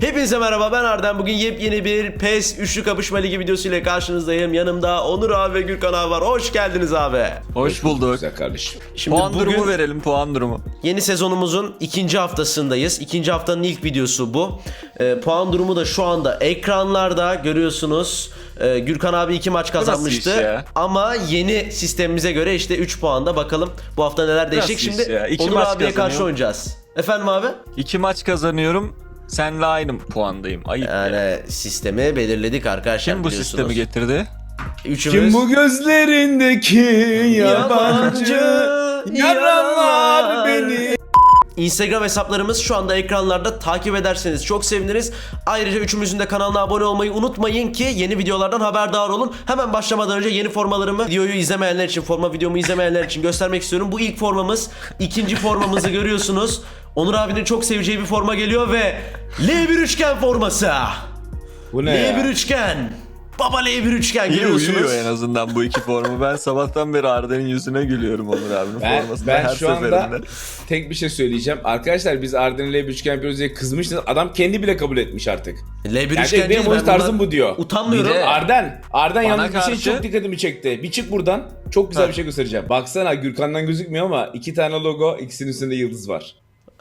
Hepinize merhaba ben Arden. Bugün yepyeni bir PES üçlü kapışma ligi videosu ile karşınızdayım. Yanımda Onur abi ve Gürkan abi var. Hoş geldiniz abi. Hoş bulduk. Güzel kardeşim. Şimdi Puan bugün durumu verelim puan durumu. yeni sezonumuzun ikinci haftasındayız. İkinci haftanın ilk videosu bu. Ee, puan durumu da şu anda ekranlarda görüyorsunuz. Ee, Gürkan abi iki maç nasıl kazanmıştı. iş ya? Ama yeni sistemimize göre işte 3 puanda bakalım bu hafta neler değişecek. iş Şimdi ya? İki Onur maç abiye karşı kazanıyor. oynayacağız. Efendim abi? İki maç kazanıyorum. Senle aynı puandayım. Ayıp ya. Yani sistemi belirledik arkadaşlar Kim bu biliyorsunuz. sistemi getirdi? Üçümüz... Kim bu gözlerindeki yabancı yaralar beni? Instagram hesaplarımız şu anda ekranlarda takip ederseniz çok seviniriz. Ayrıca üçümüzün de kanalına abone olmayı unutmayın ki yeni videolardan haberdar olun. Hemen başlamadan önce yeni formalarımı videoyu izlemeyenler için, forma videomu izlemeyenler için göstermek istiyorum. Bu ilk formamız, ikinci formamızı görüyorsunuz. Onur abinin çok seveceği bir forma geliyor ve L1 üçgen forması. Bu ne L1 ya? üçgen. Baba L1 üçgen İyi görüyorsunuz. uyuyor en azından bu iki formu. Ben sabahtan beri Arden'in yüzüne gülüyorum Onur abinin Ben, formasında ben her şu anda tek bir şey söyleyeceğim. Arkadaşlar biz Arden'le bir üçgen yapıyoruz diye kızmıştınız. Adam kendi bile kabul etmiş artık. L1 Yani üçgen benim değil, oyun ben tarzım bundan bu diyor. Utanmıyorum. Bir de- Arden, Arden yalnız bir şey karşı- çok dikkatimi çekti. Bir çık buradan. Çok güzel Ha. bir şey göstereceğim. Baksana Gürkan'dan gözükmüyor ama iki tane logo, ikisinin üstünde yıldız var.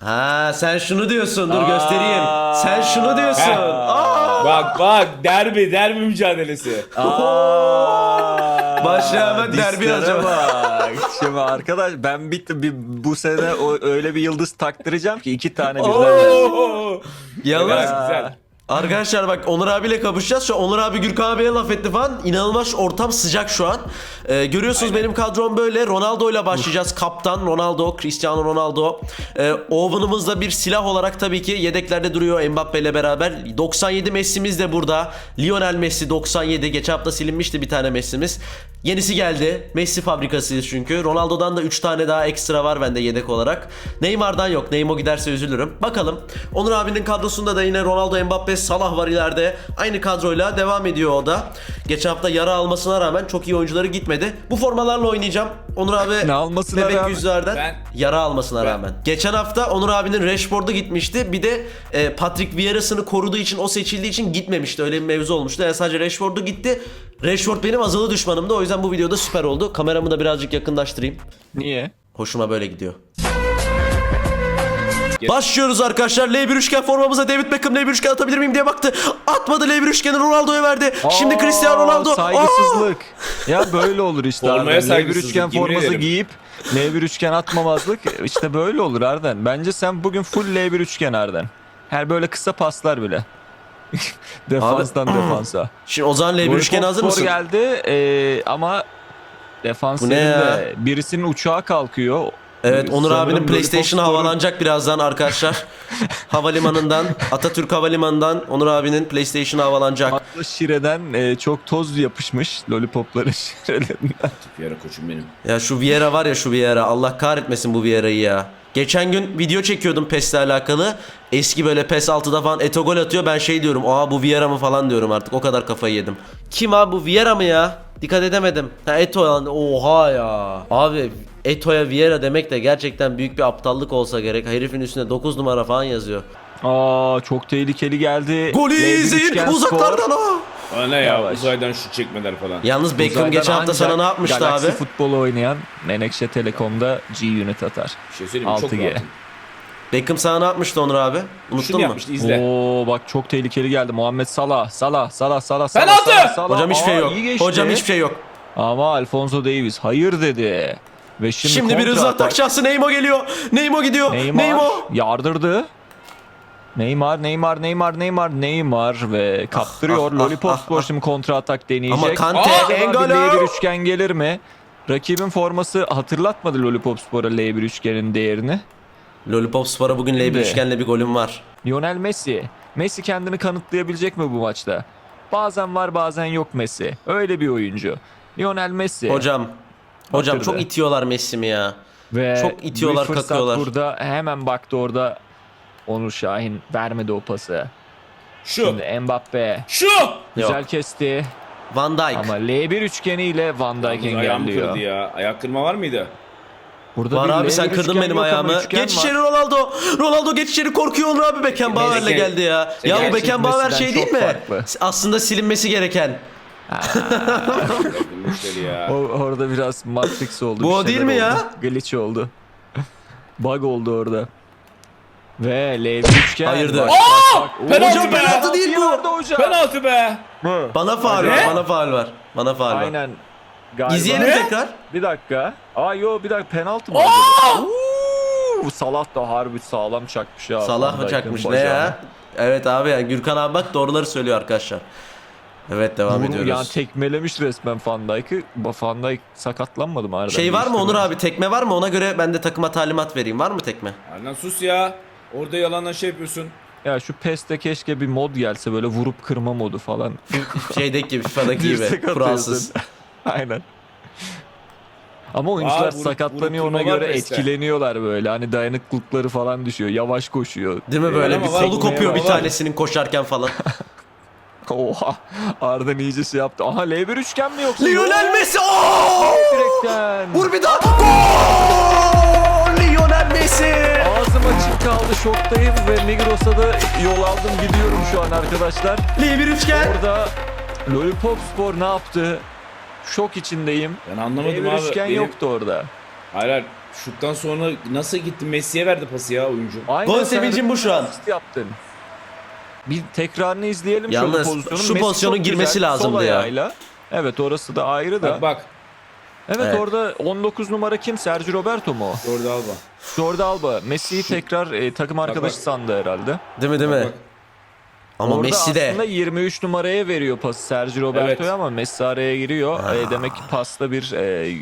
Ha sen şunu diyorsun. Dur Aa. göstereyim. Sen şunu diyorsun. Aa. Bak bak derbi, derbi mücadelesi. Aa, Başla hemen derbi bak. Şimdi arkadaş ben bir, bir bu sene o, öyle bir yıldız taktıracağım ki iki tane birden. Oo! Güzel. Arkadaşlar bak Onur abiyle kapışacağız. Şu Onur abi Gürkan abiye laf etti falan. İnanılmaz ortam sıcak şu an. Ee, görüyorsunuz benim kadrom böyle. Ronaldo ile başlayacağız. Kaptan Ronaldo, Cristiano Ronaldo. Ee, Owen'ımız da bir silah olarak tabii ki yedeklerde duruyor Mbappe ile beraber. 97 Messi'miz de burada. Lionel Messi 97. Geçen hafta silinmişti bir tane Messi'miz. Yenisi geldi. Messi fabrikasıyız çünkü. Ronaldo'dan da 3 tane daha ekstra var bende yedek olarak. Neymar'dan yok. Neymar giderse üzülürüm. Bakalım. Onur abinin kadrosunda da yine Ronaldo, Mbappe, Salah var ileride. Aynı kadroyla devam ediyor o da. Geçen hafta yara almasına rağmen çok iyi oyuncuları gitmedi. Bu formalarla oynayacağım. Onur abi Ne almasına bebek rağmen? yüzlerden Ben- yara almasına Ben- rağmen. Geçen hafta Onur abinin Rashford'u gitmişti. Bir de e, Patrick Vieira'sını koruduğu için o seçildiği için gitmemişti. Öyle bir mevzu olmuştu. Yani sadece Rashford'u gitti. Rashford benim azılı düşmanımdı. O yüzden bu videoda süper oldu. Kameramı da birazcık yakınlaştırayım. Niye? Hoşuma böyle gidiyor. Başlıyoruz arkadaşlar. L1 üçgen formamıza David Beckham L1 üçgen atabilir miyim diye baktı. Atmadı L1 üçgeni Ronaldo'ya verdi. Şimdi Aa, Cristiano Ronaldo. Aa! Saygısızlık. ya böyle olur işte. Formaya Arden. L1 saygısızlık, üçgen forması giyip L1 üçgen atmamazlık işte böyle olur Arden. Bence sen bugün full L1 üçgen Arden. Her böyle kısa paslar bile. Defanstan defansa. Şimdi o zaman L1 üçgeni hazır mısın? geldi ee, ama defans Bu ne ya? birisinin uçağı kalkıyor. Evet Onur Sanırım abinin PlayStation'ı havalanacak birazdan arkadaşlar. Havalimanından Atatürk Havalimanı'ndan Onur abinin PlayStation'ı havalanacak. Hatta Şire'den ee, çok toz yapışmış lollipopların şirelerinden. Bir ara koçum benim. Ya şu Vieira var ya şu Vieira Allah kahretmesin bu Vieira'yı ya. Geçen gün video çekiyordum PES'le alakalı. Eski böyle PES 6'da falan Eto gol atıyor. Ben şey diyorum. Aa bu Vieira mı falan diyorum artık. O kadar kafayı yedim. Kim abi bu Vieira mı ya? Dikkat edemedim. Ha Eto lan. Oha ya. Abi Eto'ya Vieira demek de gerçekten büyük bir aptallık olsa gerek. Herifin üstünde 9 numara falan yazıyor. Aa çok tehlikeli geldi. Golü L1 izleyin üçgen uzaklardan ha. Ne ya Yavaş. uzaydan şut çekmeler falan. Yalnız Beckham Uzaydan geçen hafta sana ne yapmıştı Galaxy abi? futbolu oynayan Menekşe Telekom'da G-Unit atar. Bir şey söyleyeyim mi? Çok 6G. rahatım. Beckham sana ne yapmıştı Onur abi? Unuttun Şunu mu? yapmıştı izle. Oo bak çok tehlikeli geldi. Muhammed Salah, Salah, Salah, Salah, Salah. Penaltı! Salah, Salah. Hocam hiçbir şey Aa, yok. iyi geçti. Hocam hiçbir şey yok. Ama Alfonso Davis hayır dedi. Ve şimdi, Şimdi, bir kontra hızlı atak. atak şansı Neymar geliyor. Neymar gidiyor. Neymar, Neymar. yardırdı. Neymar, Neymar, Neymar, Neymar, Neymar ve kaptırıyor. ah, ah, Lollipop ah, Spor ah. şimdi kontra atak deneyecek. Ama Kante, Acaba Engolo. bir L1 üçgen gelir mi? Rakibin forması hatırlatmadı Lollipop Spor'a L1 üçgenin değerini. Lollipop Spor'a bugün L1 Şimdi. üçgenle bir golüm var. Lionel Messi. Messi kendini kanıtlayabilecek mi bu maçta? Bazen var bazen yok Messi. Öyle bir oyuncu. Lionel Messi. Hocam. Hocam çok itiyorlar Messi'mi ya. Ve çok itiyorlar, bir fırsat kakıyorlar. burada hemen baktı orada Onur Şahin vermedi o pası. Şu. Şimdi Mbappe Şu. güzel Yok. kesti Van Dijk. ama L1 üçgeniyle Van Dijk engelliyor. kırdı ya. Ayak kırma var mıydı? Burada Var abi sen kırdın benim ayağımı. Geç içeri Ronaldo. Ronaldo geç içeri korkuyor Onur abi Beckenbauer'le geldi ya. Ya bu. Beckenbauer şey değil mi? Farklı. Aslında silinmesi gereken. Ya. O, orada biraz Matrix oldu. Bu o değil mi ya? oldu. Glitch oldu. Bug oldu orada. Ve L bir üçgen. Hayırdır? Bak, Aa! bak, bak. Penaltı Hocam be! penaltı değil bu. hocam. Penaltı be. Bana faul Ne? var. Bana faul var. Bana faul var. Aynen. Galiba. İzleyelim Ne? tekrar. Bir dakika. Aa yo bir dakika penaltı mı? acaba? Uuu, Salah da harbi sağlam çakmış ya. Salah Van mı Dijk'in çakmış ne bacağına. ya? Evet abi yani Gürkan abi bak doğruları söylüyor arkadaşlar. Evet devam ediyoruz. Yani tekmelemiş resmen Van Dijk'ı. Van Dijk sakatlanmadı mı arada? şey var mı Onur Değiştirmedi. abi tekme var mı ona göre ben de takıma talimat vereyim. Var mı tekme? Aynen sus ya. Orada yalandan şey yapıyorsun. Ya şu PES'te keşke bir mod gelse böyle vurup kırma modu falan. Şeydeki gibi FIFA'daki Dirsek gibi atıyorsun. kuralsız. Aynen. Ama oyuncular Aa, vurup- sakatlanıyor vurup ona göre PES'te. etkileniyorlar böyle. Hani dayanıklıkları falan düşüyor. Yavaş koşuyor. Değil mi böyle Ama bir var, kolu kopuyor bir var. tanesinin koşarken falan. Oha. Arda iyice şey yaptı. Aha L1 üçgen mi yoksa? Lionel Messi! Oo! Direkten. Vur bir daha! Gol! Messi! Ağzım açık kaldı şoktayım ve Migros'a da yol aldım gidiyorum şu an arkadaşlar. Lee bir üçgen. Orada Lollipop Spor ne yaptı? Şok içindeyim. Ben anlamadım L1 abi. üçgen Benim- yoktu orada. Hayır hayır. Şuttan sonra nasıl gitti Messi'ye verdi pası ya oyuncu. Aynen Gol sen sevincim bu şu an. yaptın. Bir tekrarını izleyelim Yalnız şöyle pozisyonu. şu Messi pozisyonun girmesi güzel, lazımdı sol ya. ayağıyla. Evet orası da ayrı da. Bak bak. Evet, Evet. orada 19 numara kim? Sergio Roberto mu? o? Orada Alba. Jordi Alba. Messi'yi tekrar e, takım arkadaşı bak. sandı herhalde. Değil mi değil mi? Bak, Ama Orada Messi de. aslında 23 numaraya veriyor pası Sergio Roberto'ya Evet. ama Messi araya giriyor. E, demek ki pasta bir e,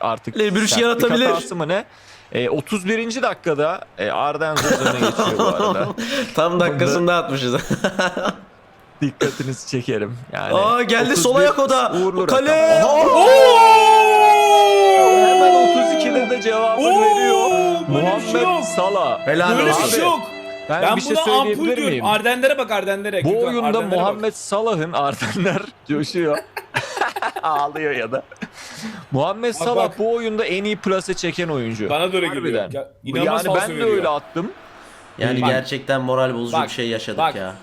artık Le Bruyne sertlik yaratabilir. hatası mı ne? E, 31. dakikada e, Arden Zuz öne geçiyor bu arada. Tam dakikasında atmışız. Dikkatinizi çekerim. Yani Aa geldi 31 sol ayak o da. Kale. rakam. Oo! 32'de de cevabını Oo, veriyor. böyle bir şey Muhammed yok. Salah. Helal Böyle olsun. bir şey yok. Ben, Ben bir şey buna ampul söyleyebilir diyorum. miyim? Ardenlere bak Ardenlere. Bu oyunda Ardenlere bak. Muhammed Salah'ın Ardenler coşuyor. Ağlıyor ya da. Muhammed Salah bak. bu oyunda en iyi plase çeken oyuncu. Bana da öyle geliyor. Harbiden. Ya, inanılmaz yani ben de veriyor. öyle attım. Yani Bak. gerçekten moral bozucu Bak, bir şey yaşadık bak. ya.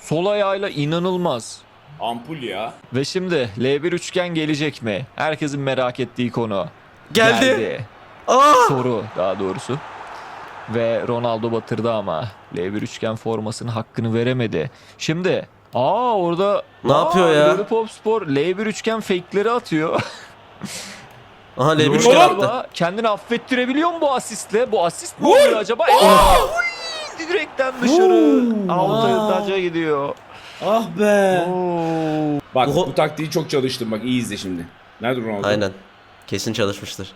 Sol ayağıyla inanılmaz. Ampul ya. Ve şimdi L1 üçgen gelecek mi? Herkesin merak ettiği konu. Geldi. Aa! Soru daha doğrusu. Ve Ronaldo batırdı ama L1 üçgen formasının hakkını veremedi. Şimdi aa orada Ne yapıyor ya? Lollipop Spor L1 üçgen fake'leri atıyor. Aha L bir Ronaldo üçgen attı. kendini affettirebiliyor mu bu asistle? Bu asist mi oluyor acaba? Aa! Direkten dışarı. Taca gidiyor. Ah be. Oo. Bak bu taktiği çok çalıştım bak iyi izle şimdi. Nerede Ronaldo? Aynen. Kesin çalışmıştır.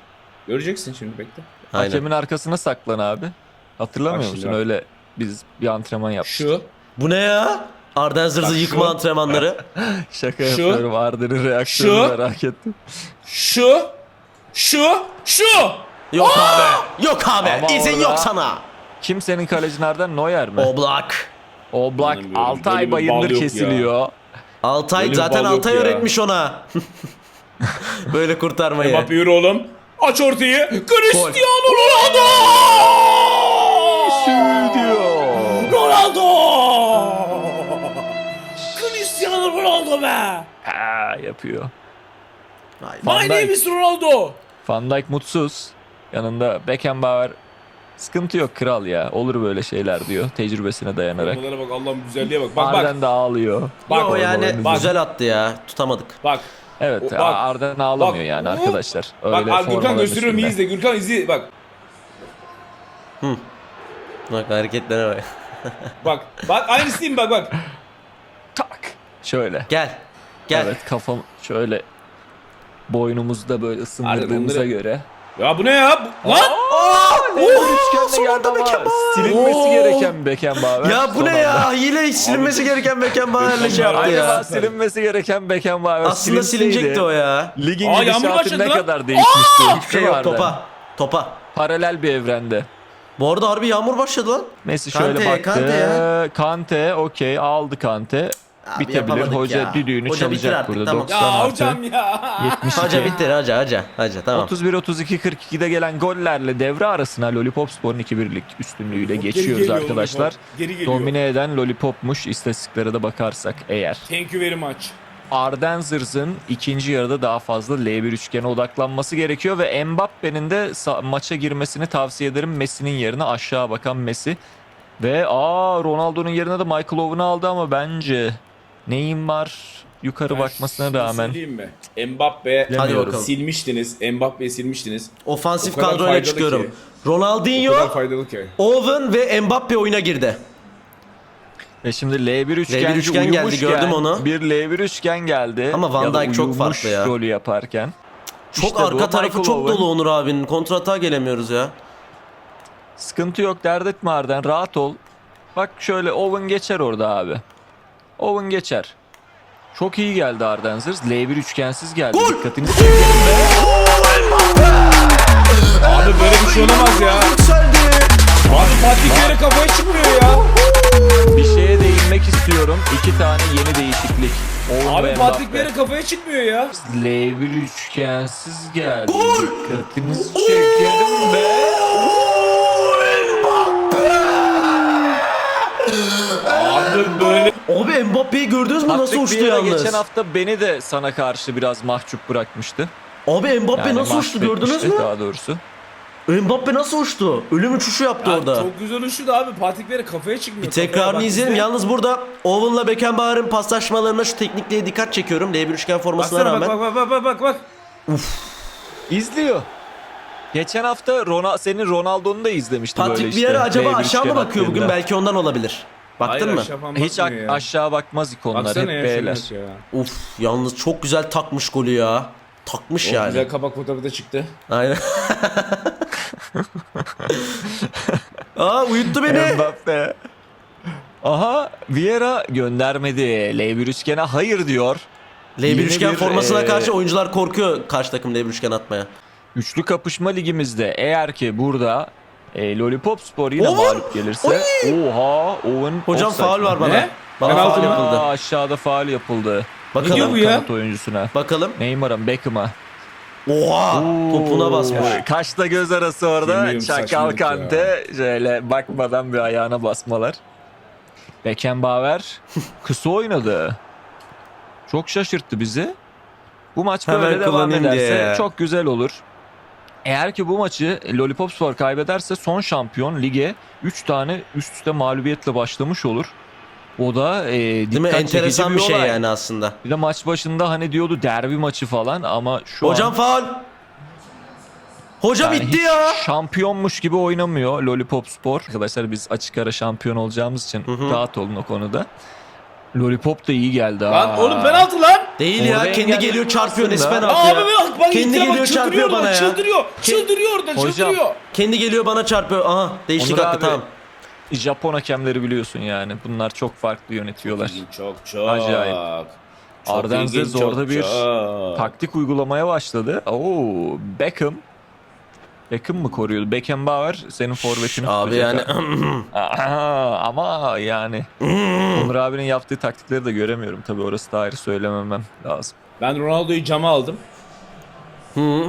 Göreceksin şimdi bekle. Aynen. Hakemin arkasına saklan abi. Hatırlamıyor Bak musun? bak. Öyle biz bir antrenman yapmıştık. Şu. Bu ne ya? Arden zırzı Bak şu- yıkma antrenmanları. Şaka Şu- yapıyorum. Arda'nın reaksiyonunu Şu- merak ettim. Şu. Şu. Şu. Yok abi. Yok abi. Ama İzin orada- yok sana. Kimsenin kaleci nereden? Neuer mi? Oblak. Oblak İnanmıyorum. 6 Böyle ay bir bal bayındır yok ya. kesiliyor. Altay Böyle bir zaten bal yok Altay ya. öğretmiş ona. Böyle kurtarmayı. Mbappe yürü oğlum. Aç ortayı. Cristiano Ronaldo. Diyor. Ronaldo. Cristiano Ronaldo be. Ha, yapıyor. Van My name Dijk. is Ronaldo. Van Dijk mutsuz. Yanında Beckenbauer sıkıntı yok kral ya. Olur böyle şeyler diyor tecrübesine dayanarak. Formalara bak Allah'ım güzelliğe bak. Bak bak. Arden de ağlıyor. Bak Yo yani bak. güzel attı ya. Tutamadık. Bak. Evet O- bak. Arden ağlamıyor Bak. yani arkadaşlar. Öyle Bak Gürkan gösteriyorum iyi izle. Gürkan izle bak. Bak hareketlere bak. Bak. Bak aynısı değil mi bak bak. Tak. Şöyle. Gel. Gel. Evet kafam şöyle boynumuzda böyle ısındırdığımıza onları- göre. Ya bu ne ya? Bu- Lan! Anda ama Beckenbauer. silinmesi Oo. gereken Beckenbauer. Ya bu son ne anda. ya? Hile silinmesi gereken Beckenbauer'le şey yaptı Acaba ya. silinmesi gereken Beckenbauer Aslında silinseydi, silinecekti o ya. Ligin Aa, yağmur gidişatı başladı ne lan. kadar değişmişti. Hiçbir şey yok Vardı. topa. Topa. Paralel bir evrende. Bu arada harbi yağmur başladı lan. Messi Kante, şöyle baktı. Kante Kante, okey aldı Kante. Abi bitebilir. yapamadık Hoca ya. düdüğünü Hoca bitir çalacak artık, burada. tamam. 90 Ya artı hocam ya. 72. Hoca bitir hoca hoca. Hoca tamam. 31-32-42'de gelen gollerle devre arasına Lollipop Spor'un 2-1'lik üstünlüğüyle Geri geçiyoruz geliyor arkadaşlar. Lollipop, Geri geliyor. Domine eden Lollipop'muş istatistiklere de bakarsak eğer. Thank you very much. Ardenzers'ın ikinci yarıda daha fazla L1 üçgene odaklanması gerekiyor ve Mbappe'nin de sa- maça girmesini tavsiye ederim. Messi'nin yerine aşağı bakan Messi. Ve aa Ronaldo'nun yerine de Michael Owen'ı aldı ama bence Neymar yukarı Ben bakmasına rağmen söyleyeyim mi? Mbappe Hadi bakalım. silmiştiniz. Mbappe'yi silmiştiniz. Ofansif O kadar kadroyla faydalı çıkıyorum. ki. O kadar Ronaldinho, faydalı ki. Owen ve Mbappe oyuna girdi. ve şimdi L1 üçgen üçgen geldi, gördüm onu. Bir L1 üçgen geldi. Ama Van Ya da Dijk çok uyumuş farklı ya. rolü yaparken. Çok İşte bu arka tarafı Michael çok Owen. dolu Onur abinin. Kontratağa gelemiyoruz ya. Sıkıntı yok dert etme Arden rahat ol. Bak şöyle Owen geçer orada abi. Owen geçer. Çok iyi geldi Arden Zırz. L1 üçgensiz geldi. Gol! Dikkatini Abi böyle bir şey olamaz ya. Abi Patrick Vieira kafaya çıkmıyor ya. bir şeye değinmek istiyorum. İki tane yeni değişiklik. Owen Abi ve Patrick. Vieira kafaya çıkmıyor ya. L1 üçgensiz geldi. Gol! Dikkatinizi çekerim be. Abi böyle. Abi Mbappe'yi gördünüz mü nasıl Patrick uçtu Vieira yalnız? geçen hafta beni de sana karşı biraz mahcup bırakmıştı. Abi Mbappe Yani nasıl uçtu gördünüz mü? Daha doğrusu. Mbappe nasıl uçtu? Ölüm uçuşu yaptı Ya orada. çok güzel uçtu abi. Patrick Vieira kafaya çıkmıyor. Bir Kafaya tekrarını bak izleyelim. izle. Yalnız burada Owen'la Beckenbauer'ın paslaşmalarına şu teknikliğe dikkat çekiyorum. L1 üçgen formasına Baksana rağmen. bak bak bak bak bak bak. İzliyor. Geçen hafta Ronald, senin Ronaldo'nu da izlemişti böyle Patrick işte. Vieira acaba L1 aşağı mı üçgen bakıyor bugün? attığında. Belki ondan olabilir. Baktın Hayır, mı? aşağı falan Hiç bakmıyor a- ya. aşağı bakmaz ikonlar Baksana hep ya, B'ler. ya. Uf yalnız çok güzel takmış golü ya. Takmış yani. güzel kapak fotoğrafı da çıktı. Aynen. Aa uyuttu beni. Mbappe. Aha Vieira göndermedi. L1 üçgene hayır diyor. L1 Yeni üçgen bir, formasına e, karşı oyuncular korkuyor karşı takım L1 üçgen atmaya. Üçlü kapışma ligimizde eğer ki burada e, Lollipop Spor yine Owen! mağlup gelirse oha Owen Hocam offside faul mi? var bana. Ne? Bana Penaltı faul mı? yapıldı. Aa, aşağıda faul yapıldı. diyor Bakalım. bu ya? Kanat oyuncusuna. Bakalım. Neymar'a Beckham'a. Oha! Topuna basmış. Oo, Kaçta göz arası orada. Çakal saçmalık Kante şöyle bakmadan bir ayağına basmalar. Beckenbauer kısa oynadı. Çok şaşırttı bizi. Bu maç Hemen böyle devam kullanayım ederse diye ya. çok güzel olur. Eğer ki bu maçı Lollipop Spor kaybederse son şampiyon lige 3 tane üst üste mağlubiyetle başlamış olur. O da e, dikkat Değil mi? Enteresan çekici bir şey olay. yani aslında. Bir de maç başında hani diyordu derbi maçı falan ama şu Hocam an faul. Hocam yani itti ya. şampiyonmuş gibi oynamıyor Lollipop Spor. Arkadaşlar biz açık ara şampiyon olacağımız için hı. rahat olun o konuda. Lollipop da iyi geldi ha. Lan oğlum penaltı lan. Değil ya. Orada Kendi geliyor çarpıyor. aslında. Nespen Abi atıyor. bak bak Kendi geliyor çarpıyor bana ya. Çıldırıyor. Çıldırıyor orada Hocam, çıldırıyor. Kendi geliyor bana çarpıyor. Aha değişiklik Onur hakkı abi, tamam. Japon hakemleri biliyorsun yani. Bunlar çok farklı yönetiyorlar. Çok çok. Acayip. Çok Arden ilginç, Zez çok, orada bir çok. Taktik uygulamaya başladı. Oo, Beckham. Beckham mı koruyordu? Beckenbauer senin forvetini Abi yani ha. Aha, ama yani Onur abinin yaptığı taktikleri de göremiyorum. Tabii orası da ayrı söylememem lazım. Ben Ronaldo'yu cama aldım. Hı.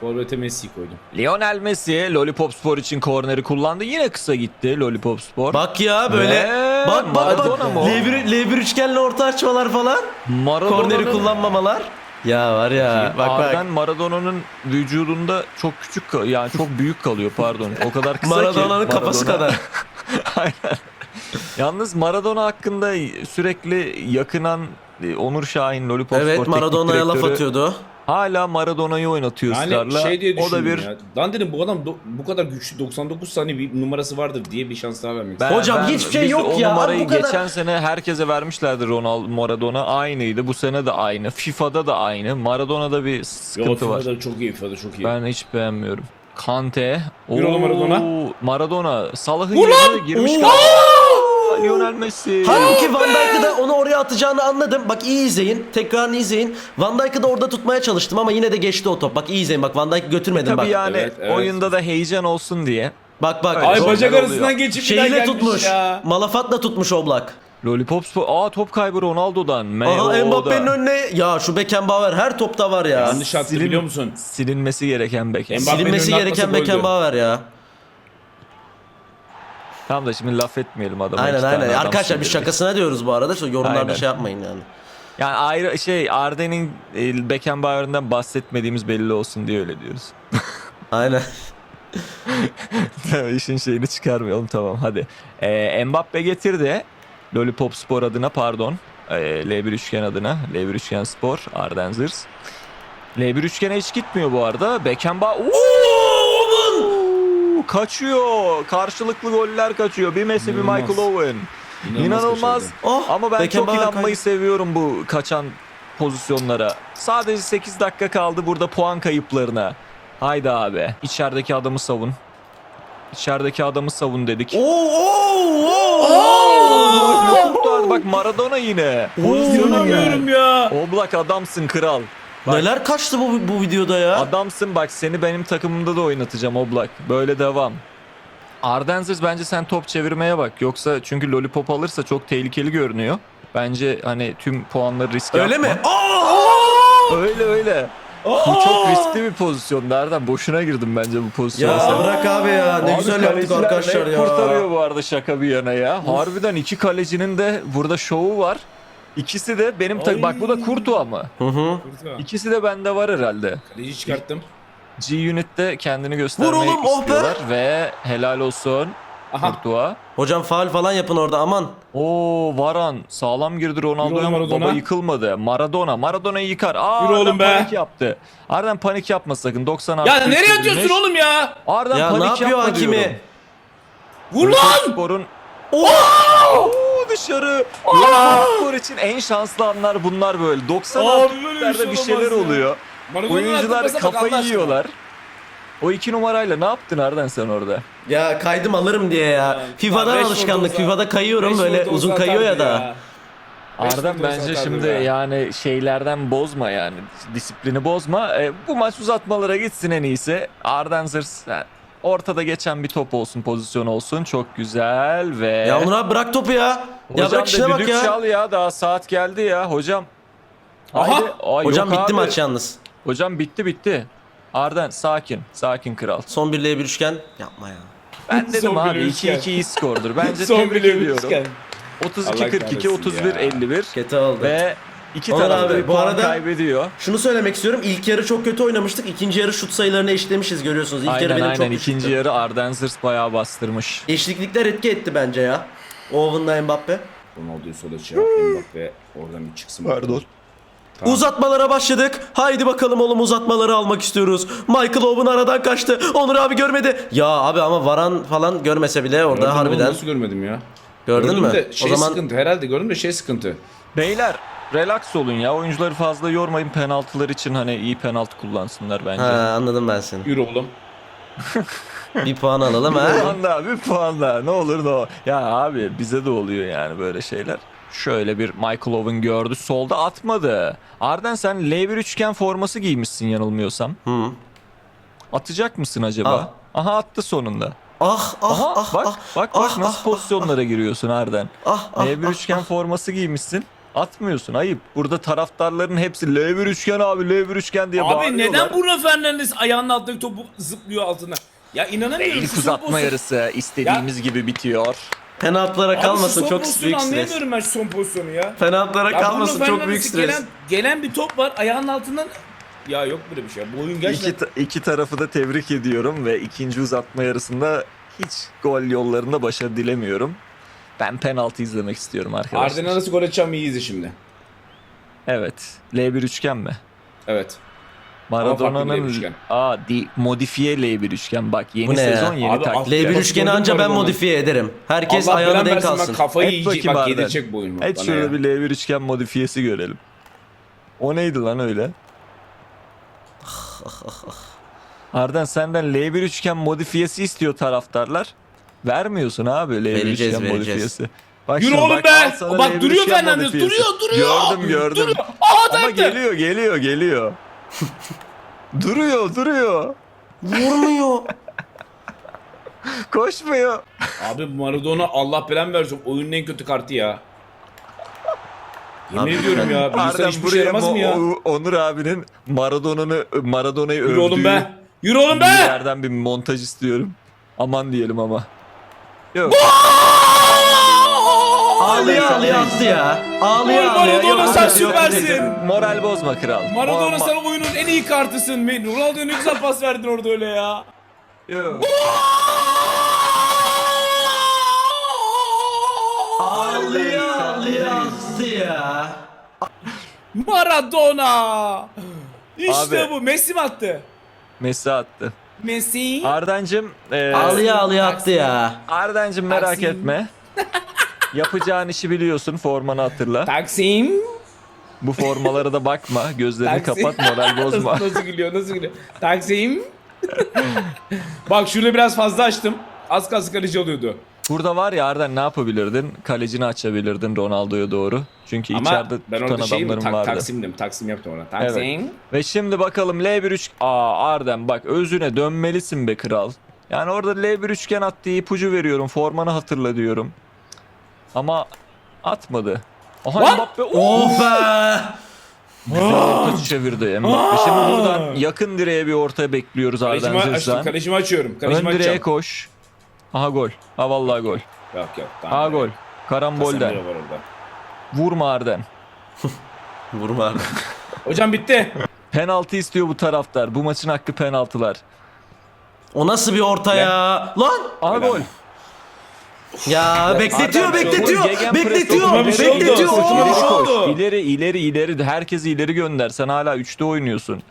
Forvet'e Messi'yi koydum. Lionel Messi Lollipop Spor için korneri kullandı. Yine kısa gitti Lollipop Spor. Bak ya böyle. Ve Bak bak bak. Maradona mı o? L1, L1 üçgenle orta açmalar falan. Maradona'nın Korneri kullanmamalar. Ya var ya. Bak Arden bak. Maradona'nın vücudunda çok küçük kal- yani çok büyük kalıyor pardon. O kadar kısa ki Maradona'nın kafası Maradona. kadar. Aynen. Yalnız Maradona hakkında sürekli yakınan e, Onur Şahin Lollipop Spor Evet teknik Maradona'ya laf direktörü atıyordu. Hala Maradona'yı oynatıyor Yani ısrarla. şey diye o da bir ya. Lan dedim bu adam do- bu kadar güçlü 99 saniye bir numarası vardır diye bir şans daha vermek istedim. Hocam hiçbir şey yok o ya. numarayı Bu kadar- geçen sene herkese vermişlerdi Ronaldo Maradona aynıydı. Bu sene de aynı. FIFA'da da aynı. Maradona'da bir Yo, sıkıntı var. FIFA'da çok iyi FIFA'da çok iyi. Ben hiç beğenmiyorum. Kante. Yürü Maradona. Maradona. Salah'ın Ulan! yerine girmiş Oo! Lionel Messi. Halbuki Van Dijk'ı da onu oraya atacağını anladım. Bak iyi izleyin. Tekrarını izleyin. Van Dijk'ı da orada tutmaya çalıştım ama yine de geçti o top. Bak iyi izleyin. Bak Van Dijk'ı götürmedim Tabii bak. yani Evet, evet. oyunda da heyecan olsun diye. Bak bak. Öyle Ay Çok bacak arasından oluyor. geçip bir daha Şeyle gelmiş tutmuş. ya. Malafat'la tutmuş Oblak. Lollipop Spor. Aa top kaybı Ronaldo'dan. Aha Mbappe'nin önüne ya şu Beckenbauer her topta var ya. Yanlış attı Silin- biliyor musun? Silinmesi gereken Beckham. Mbappe- Silinmesi Mbappe'nin gereken önüne atmasa Beckenbauer ya. Tamam da şimdi laf etmeyelim adama. Aynen iki tane aynen. adam Arkadaşlar biz sindirdik. şakasına diyoruz bu arada. Şu yorumlarda Aynen. şey yapmayın yani. Yani ayrı şey Arden'in e, Beckenbauer'ından bahsetmediğimiz belli olsun diye öyle diyoruz. Aynen. İşin şeyini çıkarmayalım tamam hadi. Ee, Mbappe getirdi. Lollipop Spor adına pardon. Ee, L1 Üçgen adına. L1 Üçgen Spor. Arden Zırs. L1 Üçgen'e hiç gitmiyor bu arada. Beckenbauer... Oo, Kaçıyor. Karşılıklı goller kaçıyor. Bir Messi bir İnanılmaz. Michael Owen. İnanılmaz. kaçırdı. Oh, Ama ben Beckenbauer çok inanmayı kaydı. seviyorum bu kaçan pozisyonlara. Sadece 8 dakika kaldı burada puan kayıplarına. Haydi abi. İçerideki adamı savun. İçerideki adamı savun dedik. Oo, oo, oo. Kurtardı bak Maradona yine. İnanamıyorum ya. Oblak adamsın kral. Bak, Neler kaçtı bu bu videoda ya? Adamsın bak seni benim takımımda da oynatacağım Oblak. Böyle devam. Ardenzers bence sen top çevirmeye bak. Yoksa çünkü Lollipop alırsa çok tehlikeli görünüyor. Bence hani tüm puanları riske Öyle atma. mi? Aa! Öyle öyle. Bu çok riskli bir pozisyon. Nereden? Boşuna girdim bence bu pozisyona. Ya sen. bırak abi ya. Ne Abi güzel yaptık arkadaşlar ya. kurtarıyor bu arada şaka bir yana ya. Harbiden iki kalecinin de burada şovu var. İkisi de benim tak Ay. bak bu da Kurtuğa mı? Hı hı. İkisi de bende var herhalde. Kaleci çıkarttım. G-Unit'te kendini Vur oğlum, oh istiyorlar ve helal olsun Aha. Kurtuğa. Hocam faal falan yapın orada aman. Oo Varan sağlam girdi Ronaldo'ya baba yıkılmadı. Maradona. Maradona'yı yıkar. Aa Yürü oğlum be. panik yaptı. Arden panik yapma sakın. 96 Ya nereye atıyorsun oğlum ya? Arden Ya panik ne yapıyor yapma hakimi? diyorum. Vur lan! Spor'un Oo! Dışarı. Spor için en şanslı anlar bunlar böyle. 96 Abi böyle bir şey şeyler ya. oluyor. Maradona'nın Oyuncular attırmasa bak Allah kafayı aşkına. yiyorlar. O iki numarayla ne yaptın Arden sen orada? Ya kaydım alırım diye ya. Ya, FIFA'dan Rashford alışkanlık. olsa- FIFA'da kayıyorum böyle uzun kayıyor ya atardı da. Arden Rashford bence şimdi ya. yani şeylerden bozma yani disiplini bozma. E, bu maç uzatmalara gitsin en iyisi. Arden Zırs yani ortada geçen bir top olsun pozisyon olsun çok güzel ve Ya Onur abi bırak topu ya. Ya hocam bırak işine da bak ya. çal ya daha saat geldi ya hocam. Aha! Haydi. Ay, Hocam bitti abi. maç yalnız. Hocam bitti bitti. Arden sakin sakin kral. Son birliğe bir üçgen. Yapma ya. Ben dedim Son abi bir üçgen. 2-2 iyi skordur. Bence Son tebrik ediyorum. üçgen. 32-42, Allah kahretsin 31-51 Kötü oldu. ve iki Onur taraf abi, da bu puan arada- kaybediyor. Şunu söylemek istiyorum. İlk yarı çok kötü oynamıştık. İkinci yarı şut sayılarını eşitlemişiz görüyorsunuz. İlk yarı Aynen benim aynen çok ikinci düşüktü. yarı Arden Zırs bayağı bastırmış. Eşliklikler etki etti bence ya. Owen'la Mbappe. Ronaldo'yu sola çek. Mbappe oradan bir çıksın. bakalım. Tamam. Uzatmalara başladık. Haydi bakalım oğlum uzatmaları almak istiyoruz. Michael Owen aradan kaçtı. Onur abi görmedi. Ya abi ama Varan falan görmese bile orada Gördüm oğlum, harbiden. Nasıl görmedim ya? Gördün Gördüm mü? De şey o zaman sıkıntı herhalde gördüm de şey sıkıntı. Beyler relax olun ya oyuncuları fazla yormayın penaltılar için hani iyi penaltı kullansınlar bence. ha, anladım ben seni. Yürü oğlum. Bir puan alalım Bir ha. puan daha bir puan daha ne olur ne olur. Ya abi bize de oluyor yani böyle şeyler. Şöyle bir Michael Owen gördü solda atmadı. Arden sen L1 üçgen forması giymişsin yanılmıyorsam. Hı. Atacak mısın acaba? Aha attı sonunda. Ah ah Aha ah bak ah. bak bak ah, nasıl ah, pozisyonlara giriyorsun Arden. Ah ah. L1 ah, üçgen ah. forması giymişsin. Atmıyorsun ayıp. Burada taraftarların hepsi L1 üçgen abi L1 üçgen diye Abi bağırıyorlar. neden Bruno Fernandes ayağının altındaki topu zıplıyor altına? Ya inanamıyorum. İlk uzatma yarısı istediğimiz gibi bitiyor. Penaltılara Abi kalmasın çok büyük stres. Anlayamıyorum ben şu son pozisyonu ya. Penaltılara Ya kalmasın çok büyük stres. Gelen, gelen bir top var ayağının altından. Ya yok böyle bir şey. Bu oyun İki, gerçekten... ta- iki tarafı da tebrik ediyorum ve ikinci uzatma yarısında hiç gol yollarında başarı dilemiyorum. Ben penaltı izlemek istiyorum arkadaşlar. Arden'e nasıl gol atacağım iyi izle şimdi. Evet. L1 üçgen mi? Evet. farklı bir L1 Maradona'nın üçgen. Aa di, modifiye L1 üçgen bak yeni Bu ne ya? sezon yeni Abi, taktik. L1 Bak, üçgeni anca ben Maradona? modifiye ederim. Herkes Allah ayağına denk alsın. Kafayı Et yiyecek. Bak yedirecek bu oyun. Et şurada ya. bir L1 üçgen modifiyesi görelim. O neydi lan öyle? Arden senden L1 üçgen modifiyesi istiyor taraftarlar. Vermiyorsun abi L1 Vereceğiz, üçgen vereceğiz. modifiyesi. Bak Yürü oğlum bak, be! Bak L1 duruyor modifiyesi. duruyor, duruyor! Gördüm gördüm. Duruyor. Aa Ama geliyor geliyor geliyor. duruyor duruyor. Vurmuyor. Koşmuyor. Abi Maradona Allah belanı versin oyunun en kötü kartı ya. Yemin ediyorum ya. Bir insan Arden hiçbir şey yaramaz mı ya? Onur abinin Maradona'nı Maradona'yı Yürü övdüğü oğlum be. Yürü oğlum bir be. yerden bir montaj istiyorum. Aman diyelim ama. Yok. Ağlaya ağlaya attı ya. Oğlum ağlaya. Maradona Yok, sen yok, süpersin. Moral bozma kral. Maradona Ma- sen oyunun en iyi kartısın. Ronaldo'ya ne güzel pas verdin orada öyle ya. Yok. Ağlaya attı ya. Maradona. İşte Abi. bu. Messi mi attı? Messi attı. Messi. Ardancım, e, ağlaya attı ya. Ardancım merak Taksim. etme. Yapacağın işi biliyorsun. Formanı hatırla. Taksim. Bu formalara da bakma. Gözlerini Taksim. kapat. Moral bozma. nasıl, nasıl gülüyor nasıl gülüyor. Taksim. Bak şurada biraz fazla açtım. Az kalsın kaleci oluyordu. Burada var ya Arden ne yapabilirdin? Kalecini açabilirdin Ronaldo'ya doğru. Çünkü Ama içeride ben tutan orada şeyim adamların tak, vardı. Taksim'dim. Taksim yaptım ona. Taksim. Ve şimdi bakalım L1 3 Aa Arden bak özüne dönmelisin be kral. Yani orada L1 üçgen attığı ipucu veriyorum. Formanı hatırla diyorum. Ama atmadı. Aha! Mbappe Oh be. güzel orta çevirdi Mbappe. Şimdi buradan yakın direğe bir orta bekliyoruz Arden Kalecimi açtım. Zırsan. Kalecimi açıyorum. Kalecimi Ön direğe açacağım. koş. Aha gol. Ha vallahi gol. Yok yok. Ha gol. Karambolden. Casemiro var orada. Vurma Arden. Vurma abi. Hocam bitti. Penaltı istiyor bu taraftar. Bu maçın hakkı penaltılar. O nasıl bir orta ya? Lan! Aha Helal. gol. Ya bekletiyor, Arden, bekletiyor, Gegen press bekletiyor, bir şey oldu, bekletiyor. bir şey Oo! oldu. İleri ileri ileri herkesi ileri gönder. Sen hala 3'te oynuyorsun.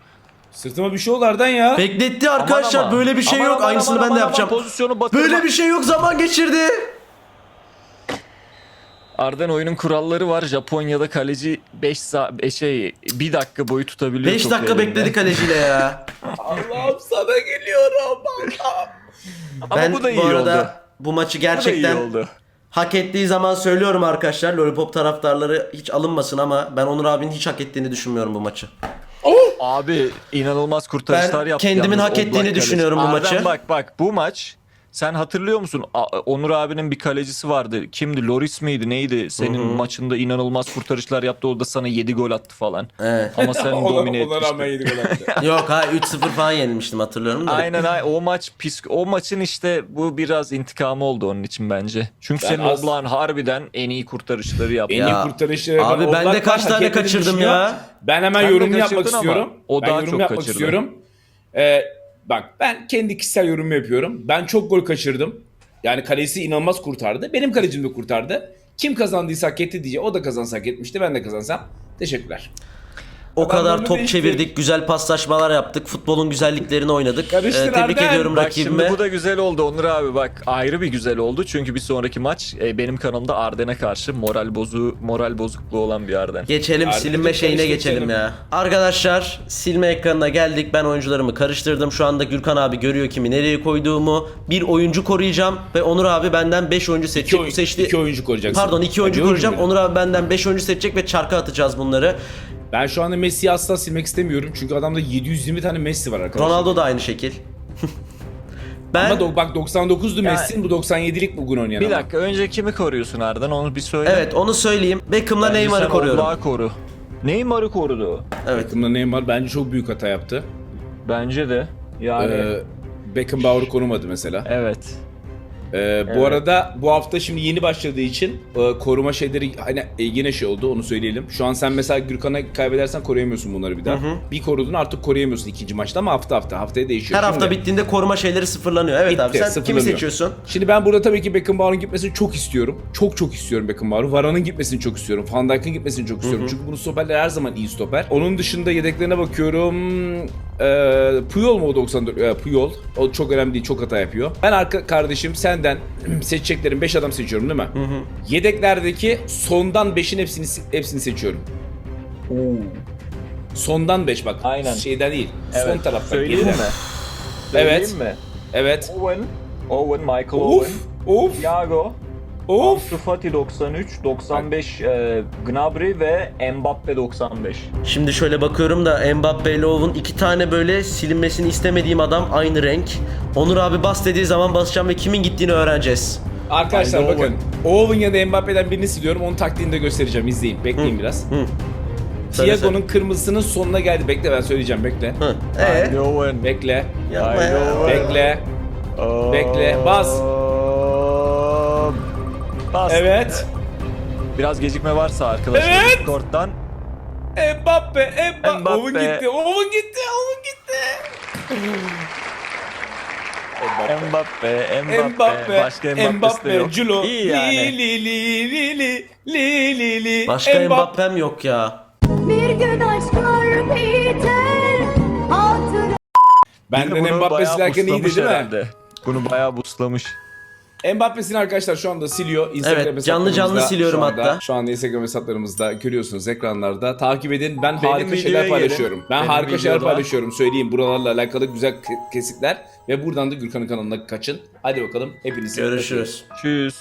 Sırtıma bir şey oldu Arden ya. Bekletti arkadaşlar Aman ama. böyle bir şey Aman yok. aman Aynısını aman ben de aman yapacağım. Pozisyonu batırma. Böyle bir şey yok zaman geçirdi. Arden oyunun kuralları var. Japonya'da kaleci 5 sa- şey 1 dakika boyu tutabiliyor. 5 topu dakika elinde. bekledi kaleciyle ya. Allah'ım sana geliyorum. Allah'ım. Ama ben bu da iyi arada oldu. bu maçı Bu da iyi gerçekten oldu. hak ettiği zaman söylüyorum arkadaşlar. Lollipop taraftarları hiç alınmasın ama ben Onur abinin hiç hak ettiğini düşünmüyorum bu maçı. Abi inanılmaz kurtarışlar Ben yaptı. kendimin yalnız hak Oblak ettiğini düşünüyorum bu Arden maçı. bak bak bu maç sen hatırlıyor musun? A- Onur abinin bir kalecisi vardı. Kimdi? Loris miydi? Neydi? Senin maçında inanılmaz kurtarışlar yaptı. Orada sana 7 gol attı falan. Evet. Ama sen domine ona etmiştin. yedi gol attı. Yok ha 3-0 falan yenilmiştim hatırlıyorum da. Aynen aynen. O maç pis o maçın işte bu biraz intikamı oldu onun için bence. Çünkü Ben senin az- Oblak'ın harbiden en iyi kurtarışları yaptı. En Ya, iyi kurtarışları abi ben de kaç tane hak ettiğini kaçırdım ya? Ben hemen Sen de yorum yapmak kaçırdın ama istiyorum. o ben daha yorum çok yapmak kaçırdı. istiyorum. Ee, bak ben kendi kişisel yorum yapıyorum. Ben çok gol kaçırdım. Yani kalesi inanılmaz kurtardı. Benim kalecim de kurtardı. Kim kazandıysa hak etti diye o da kazansa hak etmişti. Ben de kazansam. Teşekkürler. O Adam kadar top değişti. çevirdik, güzel paslaşmalar yaptık, futbolun güzelliklerini oynadık. Karıştır Ee, tebrik Arden. ediyorum Bak rakibime. şimdi bu da güzel oldu Onur abi bak ayrı bir güzel oldu çünkü bir sonraki maç e, benim kanalımda Arden'e karşı moral bozu moral bozukluğu olan bir Arden. Geçelim Arden silinme çok şeyine karıştık geçelim canım. ya. Arkadaşlar silme ekranına geldik. Ben oyuncularımı karıştırdım. Şu anda Gürkan abi görüyor kimi nereye koyduğumu. Bir oyuncu koruyacağım ve Onur abi benden 5 oyuncu seçecek. Bu seçti. iki oyuncu koruyacaksın. Pardon 2 Ha, oyuncu bir koruyacağım. mu? Onur abi benden 5 oyuncu seçecek ve çarka atacağız bunları. Ben şu anda Messi'yi asla silmek istemiyorum. Çünkü adamda 720 tane Messi var arkadaşlar. Ronaldo da aynı şekil. ben Ama do- bak 99'du Messi'nin bu 97'lik bugün oynayan Bir dakika önce kimi koruyorsun Arden onu bir söyle. evet onu söyleyeyim. Beckham'la Bence Neymar'ı sen koruyorum. Oblak'ı koru. Neymar'ı korudu. Evet. Takımda Neymar bence çok büyük hata yaptı. Bence de. Yani Ee, Beckenbauer'ı korumadı mesela. evet. Ee, Evet. Bu arada bu hafta şimdi yeni başladığı için e, koruma şeyleri hani e, yine şey oldu onu söyleyelim. Şu an sen mesela Gürkan'a kaybedersen koruyamıyorsun bunları bir daha. Bir korudun artık koruyamıyorsun ikinci maçta ama hafta hafta haftaya değişiyor. Her hafta Şimdi- bittiğinde koruma şeyleri sıfırlanıyor. Evet Bitti, abi sen kimi seçiyorsun? Şimdi ben burada tabii ki Beckenbauer'ın gitmesini çok istiyorum. Çok çok istiyorum Beckenbauer'ı. Varane gitmesini çok istiyorum. Van Dijk'ın gitmesini çok istiyorum. Çünkü bunu stoperler her zaman iyi stoper. Onun dışında yedeklerine bakıyorum. Ee, Puyol mu o 94? Ee, Puyol. O çok önemli değil. Çok hata yapıyor. Ben arka kardeşim senden seçeceklerim 5 adam seçiyorum değil mi? Yedeklerdeki sondan 5'in hepsini hepsini seçiyorum. Sondan 5 bak. Aynen. Şeyden değil. evet. Son taraftan. Söyleyeyim geriden. mi? Evet. Söyleyeyim mi? Evet. Owen. Owen, Michael Of. Owen. Of. Thiago. Of. Ansu Fati 93, 95 e, Gnabry ve Mbappe 95. Şimdi şöyle bakıyorum da Mbappe ile Owen iki tane böyle silinmesini istemediğim adam aynı renk. Onur abi bas dediği zaman basacağım ve kimin gittiğini öğreneceğiz. Arkadaşlar Haydi bakın. Owen ya da Mbappe'den birini siliyorum. Onun taktiğini de göstereceğim. İzleyin. Bekleyin biraz. Hı. Söyle Thiago'nun kırmızısının sonuna geldi. Bekle ben söyleyeceğim. Bekle. Hı. Ee? Owen. Bekle. Yapma. Owen. Bekle. Bekle, bas. Bas. Evet. Biraz gecikme varsa arkadaşlar Evet. Discord'dan Mbappe, Mbappe. Mbappe. Owen gitti. Owen gitti. Owen gitti. Mbappe, Mbappe, Mbappe, başka Mbappe'si de Mbappe, yok. Culo, İyi yani. li li li li li li li. Başka Mbappe. Mbappe'm yok ya. Bir gün aşklar biter Hatır Benden Bunu Mbappe bayağı silerken iyiydi değil mi? herhalde. Bunu bayağı boostlamış. Mbappe'sini arkadaşlar şu anda siliyor. Instagram Evet, canlı canlı siliyorum şu anda, hatta. Şu anda Instagram hesaplarımızda görüyorsunuz ekranlarda. Takip edin. Ben Benim harika şeyler videoya gelin. paylaşıyorum. Ben Benim harika şeyler paylaşıyorum. Söyleyeyim buralarla alakalı güzel ke- kesitler. Ve buradan da Gürkan'ın kanalına kaçın. Hadi bakalım. Hepinizi. Görüşürüz. Tschüss.